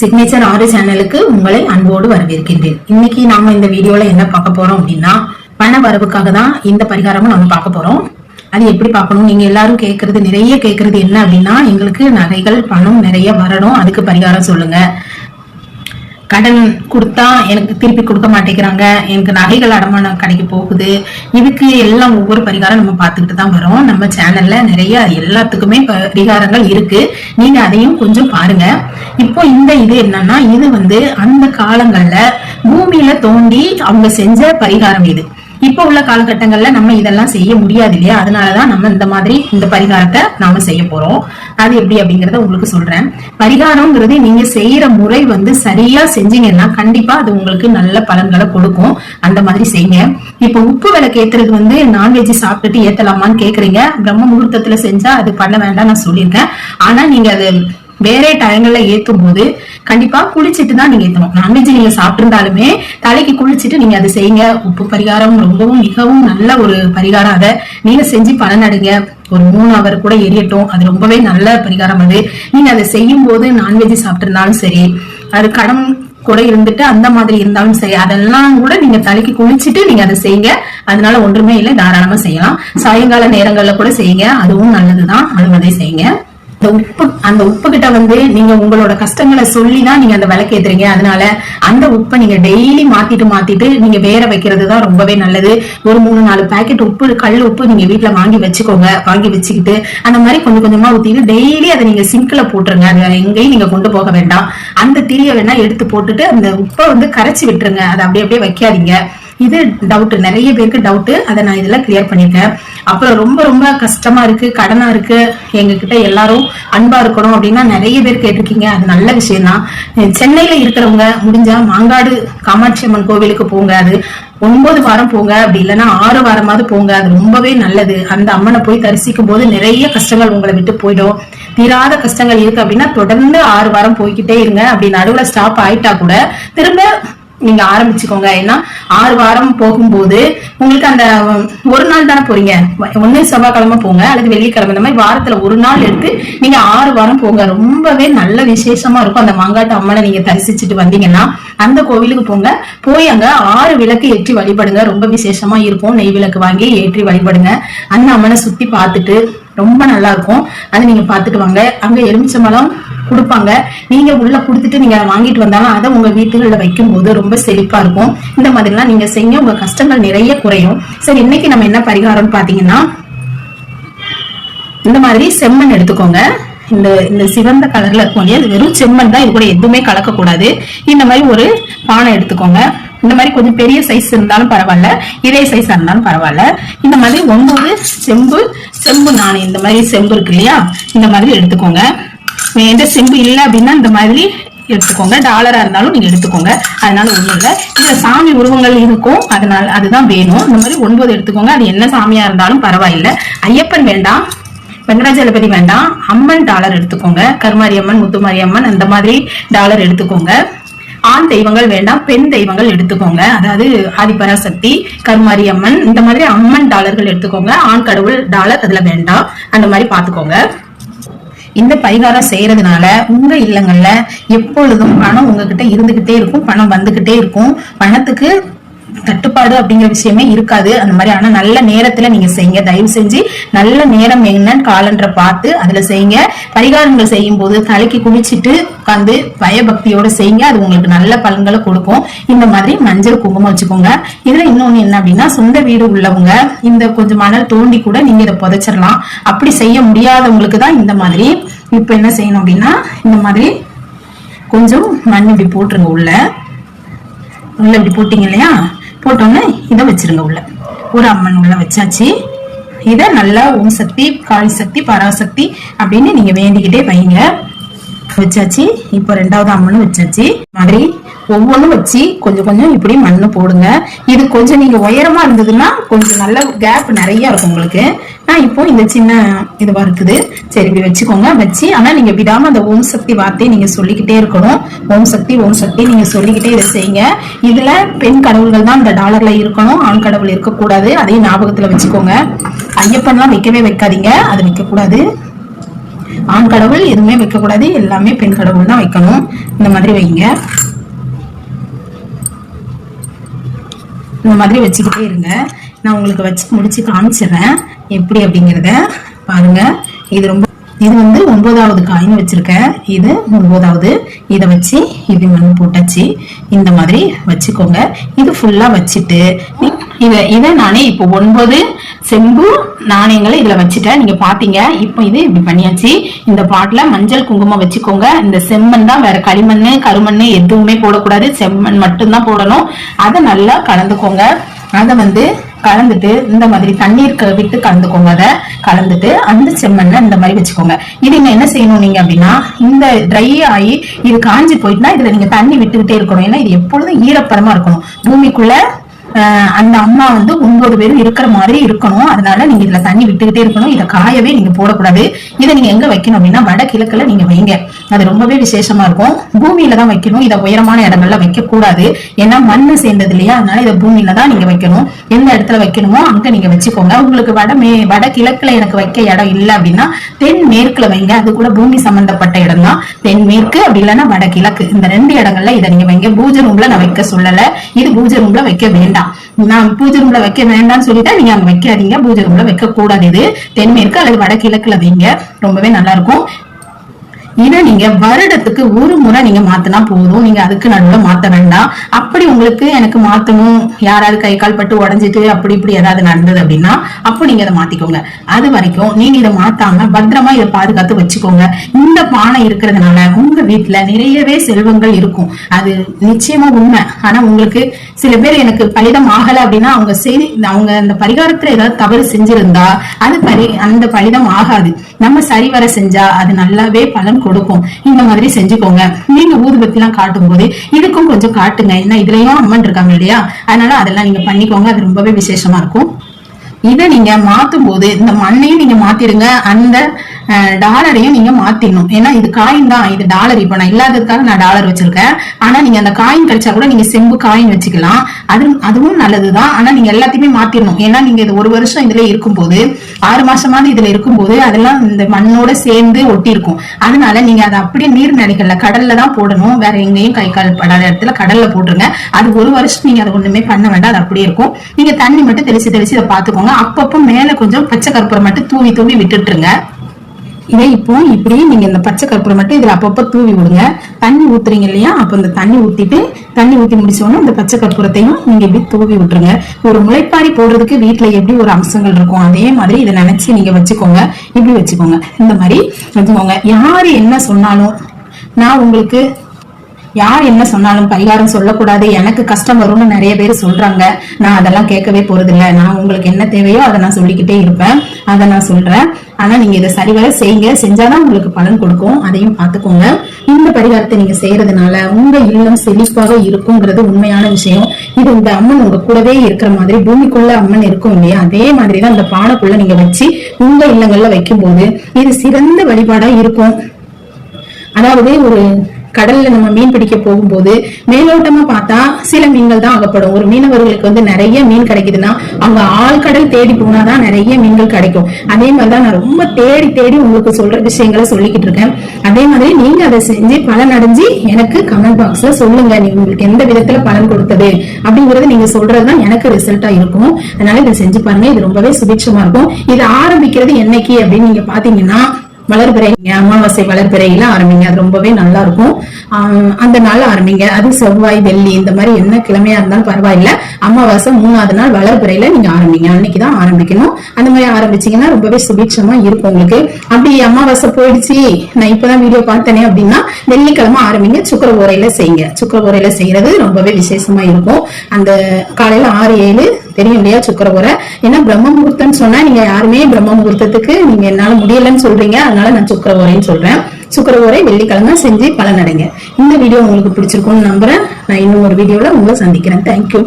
Signature ஆறு சேனலுக்கு உங்களை அன்போடு வரவேற்கின்றேன். இன்னைக்கு நாம இந்த வீடியோல என்ன பார்க்க போறோம் அப்படின்னா பண வரவுக்காக தான் இந்த பரிகாரமும் நம்ம பார்க்க போறோம். அது எப்படி பார்க்கணும்? நீங்க எல்லாரும் கேட்கறது நிறைய கேட்கறது என்ன அப்படின்னா எங்களுக்கு நகைகள் பணம் நிறைய வரணும். அதுக்கு பரிகாரம் சொல்லுங்க. கடன் கொடுத்தா எனக்கு திருப்பி கொடுக்க மாட்டேங்கிறாங்க. எனக்கு நகைகள் அடமானம் கடைக்கு போகுது. இதுக்கு எல்லாம் ஒவ்வொரு பரிகாரம் நம்ம பார்த்துக்கிட்டு தான் வரோம். நம்ம சேனல்ல நிறைய எல்லாத்துக்குமே பரிகாரங்கள் இருக்கு. நீங்க அதையும் கொஞ்சம் பாருங்க. இப்போ இந்த இது என்னன்னா இது வந்து அந்த காலங்கள்ல பூமியில தோண்டி அவங்க செஞ்ச பரிகாரம் இது. இப்ப உள்ள காலகட்டங்கள்ல நம்ம இதெல்லாம் செய்ய முடியாது இல்லையா? அதனாலதான் நம்ம இந்த மாதிரி இந்த பரிகாரத்தை நாம செய்ய போறோம். அது எப்படி அப்படிங்கறத உங்களுக்கு சொல்றேன். பரிகாரம்ங்கிறது நீங்க செய்யற முறை வந்து சரியா செஞ்சீங்கன்னா கண்டிப்பா அது உங்களுக்கு நல்ல பலன்களை கொடுக்கும். அந்த மாதிரி செய்யுங்க. இப்ப உப்பு விளக்கு ஏத்துறது வந்து நான்வெஜ் சாப்பிட்டுட்டு ஏத்தலாமான்னு கேக்குறீங்க. பிரம்ம முகூர்த்தத்துல செஞ்சா அது பண்ண வேண்டாம் நான் சொல்லியிருக்கேன். ஆனா நீங்க அது வேற டயங்கள்ல ஏத்தும் போது கண்டிப்பா குளிச்சுட்டு தான் நீங்க ஏத்தணும். நான்வெஜ் நீங்க சாப்பிட்டிருந்தாலுமே தலைக்கு குளிச்சுட்டு நீங்க அதை செய்யுங்க. உப்பு பரிகாரம் ரொம்பவும் மிகவும் நல்ல ஒரு பரிகாரம் அதை. நீங்க செஞ்சு பலனடைங்க ஒரு மூணு அவர் கூட எரியட்டும். அது ரொம்பவே நல்ல பரிகாரம் அது. நீங்க அதை செய்யும் போது நான்வெஜ் சாப்பிட்டிருந்தாலும் சரி அது கடன் கூட இருந்துட்டு அந்த மாதிரி இருந்தாலும் சரி அதெல்லாம் கூட நீங்க தலைக்கு குளிச்சுட்டு நீங்க அதை செய்யுங்க. அதனால ஒன்றுமே இல்லை. தாராளமா செய்யலாம். சாயங்கால நேரங்கள்ல கூட செய்யுங்க. அதுவும் நல்லதுதான். அது அதை செய்யுங்க. அந்த உப்பு அந்த உப்பு கிட்ட வந்து நீங்க உங்களோட கஷ்டங்களை சொல்லி தான் நீங்க அந்த விளக்கு ஏத்துறீங்க. அதனால அந்த உப்பை நீங்க டெய்லி மாத்திட்டு மாத்திட்டு நீங்க வேற வைக்கிறது தான் ரொம்பவே நல்லது. ஒரு மூணு நாலு பேக்கெட் உப்பு கல் உப்பு நீங்க வீட்டுல வாங்கி வச்சுக்கோங்க. வாங்கி வச்சுக்கிட்டு அந்த மாதிரி கொஞ்சம் கொஞ்சமா ஊத்திட்டு டெய்லி அதை நீங்க சிங்க்ல போட்டுருங்க. அது எங்கேயும் நீங்க கொண்டு போக வேண்டாம். அந்த திரிய வேணா எடுத்து போட்டுட்டு அந்த உப்பை வந்து கரைச்சி விட்டுருங்க. அதை அப்படியே அப்படியே வைக்காதீங்க. இது டவுட் நிறைய பேருக்கு டவுட்டு அதை நான் இதெல்லாம் கிளியர் பண்ணியிருக்கேன் அப்புறம் ரொம்ப ரொம்ப கஷ்டமா இருக்கு கடனா இருக்கு. எங்ககிட்ட எல்லாரும் அன்பா இருக்கணும் அப்படின்னா நிறைய பேர் கேட்டிருக்கீங்க. அது நல்ல விஷயம் தான் சென்னையில இருக்கிறவங்க முடிஞ்சா மாங்காடு காமாட்சி அம்மன் கோவிலுக்கு போங்க. அது ஒன்பது வாரம் போங்க. அப்படி இல்லைன்னா ஆறு வாரமாவது போங்க. அது ரொம்பவே நல்லது. அந்த அம்மனை போய் தரிசிக்கும் போது நிறைய கஷ்டங்கள் உங்களை விட்டு போயிடும். தீராத கஷ்டங்கள் இருக்கு அப்படின்னா தொடர்ந்து ஆறு வாரம் போய்கிட்டே இருங்க. அப்படி நடுவுல ஸ்டாப் ஆயிட்டா கூட திரும்ப நீங்க ஆரம்பிச்சுக்கோங்க. ஏன்னா ஆறு வாரம் போகும்போது உங்களுக்கு அந்த ஒரு நாள் தானே போறீங்க. ஒண்ணு செவ்வாய்க்கிழமை போங்க. அல்லது வெள்ளிக்கிழமை. இந்த மாதிரி வாரத்துல ஒரு நாள் எடுத்து நீங்க ஆறு வாரம் போங்க. ரொம்பவே நல்ல விசேஷமா இருக்கும். அந்த மாங்காட்டு அம்மனை நீங்க தரிசிச்சுட்டு வந்தீங்கன்னா அந்த கோவிலுக்கு போங்க. போய் அங்க ஆறு விளக்கு ஏற்றி வழிபடுங்க. ரொம்ப விசேஷமா இருக்கும். நெய் விளக்கு வாங்கி ஏற்றி வழிபடுங்க. அந்த அம்மனை சுத்தி பார்த்துட்டு ரொம்ப நல்லா இருக்கும். அதை நீங்க பாத்துட்டு வாங்க. அங்க எலுமிச்சம்பழம் கொடுப்பாங்க. நீங்க உள்ள கொடுத்துட்டு நீங்க வாங்கிட்டு வந்தாலும் அதை உங்க வீட்டுகளில் வைக்கும் போது ரொம்ப செழிப்பா இருக்கும். இந்த மாதிரிலாம் நீங்க செய்ய உங்க கஷ்டங்கள் நிறைய குறையும். சரி இன்னைக்கு நம்ம என்ன பரிகாரம்னு பாத்தீங்கன்னா இந்த மாதிரி செம்மண் எடுத்துக்கோங்க. இந்த இந்த சிவந்த கலர்ல இருக்கும் வெறும் செம்மண் தான் இது கூட எதுவுமே கலக்கக்கூடாது. இந்த மாதிரி ஒரு பானை எடுத்துக்கோங்க. இந்த மாதிரி கொஞ்சம் பெரிய சைஸ் இருந்தாலும் பரவாயில்ல இதே சைஸ் இருந்தாலும் பரவாயில்ல. இந்த மாதிரி ஒன்பது செம்பு செம்பு நாணயம் இந்த மாதிரி செம்பு இருக்கு இல்லையா? இந்த மாதிரி எடுத்துக்கோங்க. எந்த செம்பு இல்லை அப்படின்னா இந்த மாதிரி எடுத்துக்கோங்க. டாலரா இருந்தாலும் நீங்க எடுத்துக்கோங்க. அதனால ஒண்ணும் இல்லை. இதுல சாமி உருவங்கள் இருக்கும். அதனால அதுதான் வேணும். இந்த மாதிரி ஒன்பது எடுத்துக்கோங்க. அது என்ன சாமியா இருந்தாலும் பரவாயில்லை. ஐயப்பன் வேண்டாம். வெங்கடாஜலபதி வேண்டாம். அம்மன் டாலர் எடுத்துக்கோங்க. கருமாரியம்மன் அம்மன் அந்த மாதிரி டாலர் எடுத்துக்கோங்க. ஆண் தெய்வங்கள் வேண்டாம். பெண் தெய்வங்கள் எடுத்துக்கோங்க. அதாவது ஆதிபராசக்தி கருமாரி அம்மன் இந்த மாதிரி அம்மன் டாலர்கள் எடுத்துக்கோங்க. ஆண் கடவுள் டாலர் அதுல வேண்டாம். அந்த மாதிரி பாத்துக்கோங்க இந்த பரிகாரம் செய்யறதுனால உங்க இல்லங்கள்ல எப்பொழுதும் பணம் உங்ககிட்ட இருந்துகிட்டே இருக்கும் பணம் வந்துகிட்டே இருக்கும். பணத்துக்கு தட்டுப்பாடு அப்படிங்கிற விஷயமே இருக்காது. அந்த மாதிரி ஆனா நல்ல நேரத்துல நீங்க செய்யுங்க. தயவு செஞ்சு நல்ல நேரம் என்னன்னு காலன்ற பார்த்து அதுல செய்யுங்க. பரிகாரங்கள் செய்யும் போது தலைக்கு குளிச்சுட்டு உட்காந்து பயபக்தியோட செய்யுங்க. அது உங்களுக்கு நல்ல பலன்களை கொடுக்கும். இந்த மாதிரி மஞ்சள் குங்குமம் வச்சுக்கோங்க. இதுல இன்னொன்னு என்ன அப்படின்னா சொந்த வீடு உள்ளவங்க இந்த கொஞ்சம் மணல் தோண்டி கூட நீங்க இதை புதைச்சிடலாம். அப்படி செய்ய முடியாதவங்களுக்கு தான் இந்த மாதிரி. இப்ப என்ன செய்யணும் அப்படின்னா இந்த மாதிரி கொஞ்சம் மண் இப்படி போட்டுருங்க உள்ள. உள்ள இப்படி போட்டீங்க இல்லையா? போட்டோன்னே இதை வச்சிருங்க உள்ள. ஒரு அம்மன் உள்ள வச்சாச்சு. இதை நல்லா ஓம் சக்தி காளி சக்தி பராசக்தி அப்படின்னு நீங்க வேண்டிக்கிட்டே வைங்க. வச்சாச்சு. இப்போ ரெண்டாவது அம்மனும் வச்சாச்சு. மாதிரி ஒவ்வொன்றும் வச்சு கொஞ்சம் கொஞ்சம் இப்படி மண்ணு போடுங்க. இது கொஞ்சம் நீங்க உயரமா இருந்ததுன்னா கொஞ்சம் நல்ல கேப் நிறைய இருக்கும் உங்களுக்கு. நான் இப்போ இந்த சின்ன இதுவா இருக்குது. சரி இப்படி வச்சுக்கோங்க. வச்சு ஆனா நீங்க விடாம அந்த ஓம் சக்தி வார்த்தையை நீங்க சொல்லிக்கிட்டே இருக்கணும். ஓம் சக்தி ஓம் சக்தி நீங்க சொல்லிக்கிட்டே இதை செய்யுங்க. இதுல பெண் கடவுள்கள் தான் இந்த டாலர்ல இருக்கணும் ஆண் கடவுள் இருக்கக்கூடாது. அதையும் ஞாபகத்துல வச்சுக்கோங்க. ஐயப்பன்லாம் வைக்கவே வைக்காதீங்க. அது வைக்கக்கூடாது. ஆண் கடவுள் எதுவுமே வைக்கக்கூடாது. எல்லாமே பெண் கடவுள் தான் வைக்கணும். இந்த மாதிரி வைங்க. இந்த மாதிரி வச்சுக்கிட்டே இருங்க. நான் உங்களுக்கு வச்சு முடிச்சு காமிச்சிடுறேன். எப்படி அப்படிங்கிறத பாருங்க. இது ரொம்ப இது வந்து ஒன்பதாவது காயின் வச்சிருக்கேன் இது ஒன்பதாவது. இதை வச்சு இது மண் போட்டாச்சு. இந்த மாதிரி வச்சுக்கோங்க. இது ஃபுல்லா வச்சுட்டு இதை இதை நானே இப்போ ஒன்பது செம்பு நாணயங்களை இதில் வச்சுட்டேன். நீங்கள் பார்த்தீங்க இப்போ இது இப்படி பண்ணியாச்சு. இந்த பாட்டில் மஞ்சள் குங்குமம் வச்சுக்கோங்க. இந்த செம்மண் தான் வேற களிமண் கருமண் எதுவுமே போடக்கூடாது. செம்மண் மட்டும்தான் போடணும். அதை நல்லா கலந்துக்கோங்க. அதை வந்து கலந்துட்டு இந்த மாதிரி தண்ணீர் விட்டு கலந்துக்கோங்க. அதை கலந்துட்டு அந்த செம்மண்ணை இந்த மாதிரி வச்சுக்கோங்க. இது நீங்க என்ன செய்யணும் நீங்க அப்படின்னா இந்த ட்ரை ஆகி இது காஞ்சி போயிட்டுனா இதுல நீங்க தண்ணி விட்டுக்கிட்டே இருக்கணும். ஏன்னா இது எப்பொழுதும் ஈரப்பதமா இருக்கணும். பூமிக்குள்ள அந்த அம்மா வந்து ஒன்பது பேரும் இருக்கிற மாதிரி இருக்கணும். அதனால நீங்க இதுல தண்ணி விட்டுக்கிட்டே இருக்கணும். இதை காயவே நீங்க போடக்கூடாது. இதை நீங்க எங்க வைக்கணும் அப்படின்னா வட கிழக்குல நீங்க வைங்க. அது ரொம்பவே விசேஷமா இருக்கும். பூமியில தான் வைக்கணும். இதை உயரமான இடங்கள்ல வைக்க கூடாது ஏன்னா மண்ணு சேர்ந்தது இல்லையா? அதனால இதை பூமியில தான் நீங்க வைக்கணும். எந்த இடத்துல வைக்கணுமோ அங்க நீங்க வச்சுக்கோங்க. உங்களுக்கு வட மே வட கிழக்குல எனக்கு வைக்க இடம் இல்லை அப்படின்னா தென் மேற்குல வைங்க. அது கூட பூமி சம்பந்தப்பட்ட இடம் தான். தென் மேற்கு அப்படி இல்லைன்னா வட கிழக்கு இந்த ரெண்டு இடங்கள்ல இதை நீங்க வைங்க. பூஜை ரூம்ல நான் வைக்க சொல்லல. இது பூஜை ரூம்ல வைக்க வேண்டாம். நான் பூஜை ரூம்ல வைக்க வேண்டாம்னு சொல்லிட்டா நீங்க அங்க வைக்காதீங்க. பூஜை ரூம்ல வைக்க கூடாது இது. தென்மேற்கு அல்லது வடகிழக்குல வைங்க. ரொம்பவே நல்லா இருக்கும். இதை நீங்க வருடத்துக்கு ஒரு முறை நீங்க மாத்தினா போதும். நீங்க அதுக்கு நடுவில் மாத்த வேண்டாம். அப்படி உங்களுக்கு எனக்கு மாத்தணும். யாராவது கை கால் பட்டு உடஞ்சிட்டு அப்படி இப்படி ஏதாவது நடந்தது அப்படின்னா அப்போ நீங்க அதை மாத்திக்கோங்க. அது வரைக்கும் நீங்க இதை மாத்தாம பத்திரமா இதை பாதுகாத்து வச்சுக்கோங்க. இந்த பானை இருக்கிறதுனால உங்க வீட்டுல நிறையவே செல்வங்கள் இருக்கும். அது நிச்சயமா உண்மை. ஆனா உங்களுக்கு சில பேர் எனக்கு பலிதம் ஆகல அப்படின்னா அவங்க செய்தி அவங்க அந்த பரிகாரத்துல ஏதாவது தவறு செஞ்சிருந்தா அது பரி அந்த பலிதம் ஆகாது. நம்ம சரிவர செஞ்சா அது நல்லாவே பலன் கொடுக்கும். இந்த மாதிரி செஞ்சுக்கோங்க. நீங்க ஊதுபத்தி எல்லாம் காட்டும் போது இதுக்கும் கொஞ்சம் காட்டுங்க. ஏன்னா இதுலயும் அம்மன் இருக்காங்க இல்லையா? அதனால அதெல்லாம் நீங்க பண்ணிக்கோங்க. அது ரொம்பவே விசேஷமா இருக்கும். இதை நீங்க மாத்தும் போது இந்த மண்ணையும் நீங்க மாத்திருங்க அந்த டாலரையும் நீங்க மாத்திடணும். ஏன்னா இது காயின் தான். இது டாலர். இப்ப நான் இல்லாததுக்காக நான் டாலர் வச்சிருக்கேன். ஆனா நீங்க அந்த காயின் கிடைச்சா கூட நீங்க செம்பு காயின் வச்சுக்கலாம். அது அதுவும் நல்லதுதான். ஆனா நீங்க எல்லாத்தையுமே மாத்திடணும். ஏன்னா நீங்க இது ஒரு வருஷம் இதுல இருக்கும்போது ஆறு மாசமாவது இதுல இருக்கும்போது அதெல்லாம் இந்த மண்ணோட சேர்ந்து ஒட்டி இருக்கும் அதனால நீங்க அதை அப்படியே நீர்நிலைகள்ல கடல்ல தான் போடணும். வேற எங்கேயும் கை கால் படாத இடத்துல கடல்ல போட்டுருங்க. அது ஒரு வருஷம் நீங்க அதை ஒண்ணுமே பண்ண வேண்டாம். அது அப்படியே இருக்கும். நீங்க தண்ணி மட்டும் தெளிச்சு தெளிச்சு இதை பாத்துக்கோங்க அப்பப்போ மேல கொஞ்சம் பச்சை கற்பூரம் மட்டும் தூவி தூவி விட்டுட்டுருங்க. இதை இப்போ இப்படி நீங்க இந்த பச்சை கற்பூரம் மட்டும் இதுல அப்பப்போ தூவி விடுங்க. தண்ணி ஊத்துறீங்க இல்லையா? அப்போ இந்த தண்ணி ஊத்திட்டு தண்ணி ஊத்தி முடிச்சோடனே இந்த பச்சை கற்பூரத்தையும் நீங்க இப்படி தூவி விட்டுருங்க. ஒரு முளைப்பாரி போடுறதுக்கு வீட்ல எப்படி ஒரு அம்சங்கள் இருக்கும் அதே மாதிரி இதை நினைச்சு நீங்க வச்சுக்கோங்க. இப்படி வச்சுக்கோங்க. இந்த மாதிரி வச்சுக்கோங்க. யாரு என்ன சொன்னாலும் நான் உங்களுக்கு யார் என்ன சொன்னாலும் பரிகாரம் சொல்லக்கூடாது எனக்கு கஷ்டம் வரும்னு நிறைய பேர் சொல்றாங்க. நான் அதெல்லாம் கேட்கவே போறதில்ல. நான் உங்களுக்கு என்ன தேவையோ அதை நான் சொல்லிக்கிட்டே இருப்பேன். அதை நான் சொல்றேன். ஆனா நீங்க இதை சரிவர செய்யுங்க. செஞ்சாதான் உங்களுக்கு பலன் கொடுக்கும். அதையும் பார்த்துக்கோங்க. இந்த பரிகாரத்தை நீங்க செய்யறதுனால உங்க இல்லம் செழிப்பாக இருக்குங்கிறது உண்மையான விஷயம். இது இந்த அம்மன் உங்க கூடவே இருக்கிற மாதிரி பூமிக்குள்ள அம்மன் இருக்கும் இல்லையா? அதே மாதிரிதான் இந்த பானைக்குள்ள நீங்க வச்சு உங்க இல்லங்கள்ல வைக்கும்போது இது சிறந்த வழிபாடா இருக்கும். அதாவது ஒரு கடல்ல நம்ம மீன் பிடிக்க போகும்போது மேலோட்டமா பார்த்தா சில மீன்கள் தான் அகப்படும். ஒரு மீனவர்களுக்கு வந்து நிறைய மீன் கிடைக்குதுன்னா அவங்க ஆழ்கடல் தேடி போனாதான் நிறைய மீன்கள் கிடைக்கும். அதே மாதிரிதான் நான் ரொம்ப தேடி தேடி உங்களுக்கு சொல்ற விஷயங்களை சொல்லிக்கிட்டு இருக்கேன். அதே மாதிரி நீங்க அதை செஞ்சு பலன் அடைஞ்சு எனக்கு கமெண்ட் பாக்ஸ்ல சொல்லுங்க. நீங்க உங்களுக்கு எந்த விதத்துல பலன் கொடுத்தது அப்படிங்கறது நீங்க சொல்றதுதான் எனக்கு ரிசல்ட்டா இருக்கும். அதனால இதை செஞ்சு பாருங்க. இது ரொம்பவே சுபிட்சமா இருக்கும். இது ஆரம்பிக்கிறது என்னைக்கு அப்படின்னு நீங்க பாத்தீங்கன்னா வளர்பிறை அமாவாசை வளர்பிறையில ஆரம்பிங்க. அது ரொம்பவே நல்லா இருக்கும் அந்த நாள் ஆரம்பிங்க. அது செவ்வாய் வெள்ளி இந்த மாதிரி என்ன கிழமையா இருந்தாலும் பரவாயில்ல. அமாவாசை மூணாவது நாள் வளர்பிறையில நீங்க ஆரம்பிங்க. அன்னைக்குதான் ஆரம்பிக்கணும். அந்த மாதிரி ஆரம்பிச்சீங்கன்னா ரொம்பவே சுபீட்சமா இருக்கும் உங்களுக்கு. அப்படி அமாவாசை போயிடுச்சு. நான் இப்பதான் வீடியோ பார்த்தேனே அப்படின்னா வெள்ளிக்கிழமை ஆரம்பிங்க. சுக்கர ஓரையில செய்யுங்க. சுக்கர ஓரையில செய்யறது ரொம்பவே விசேஷமா இருக்கும். அந்த காலையில ஆறு ஏழு தெரியும் இல்லையா சுக்கர ஏன்னா பிரம்ம முகூர்த்தம்னு சொன்னா நீங்க யாருமே பிரம்ம முகூர்த்தத்துக்கு நீங்க என்னால முடியலன்னு சொல்றீங்க. அதனால நான் சுக்கர சொல்றேன். சுக்கர வெள்ளிக்கிழமை செஞ்சு பலனடைங்க. இந்த வீடியோ உங்களுக்கு பிடிச்சிருக்கும்னு நம்புறேன். நான் இன்னும் ஒரு வீடியோல உங்களை சந்திக்கிறேன். தேங்க்யூ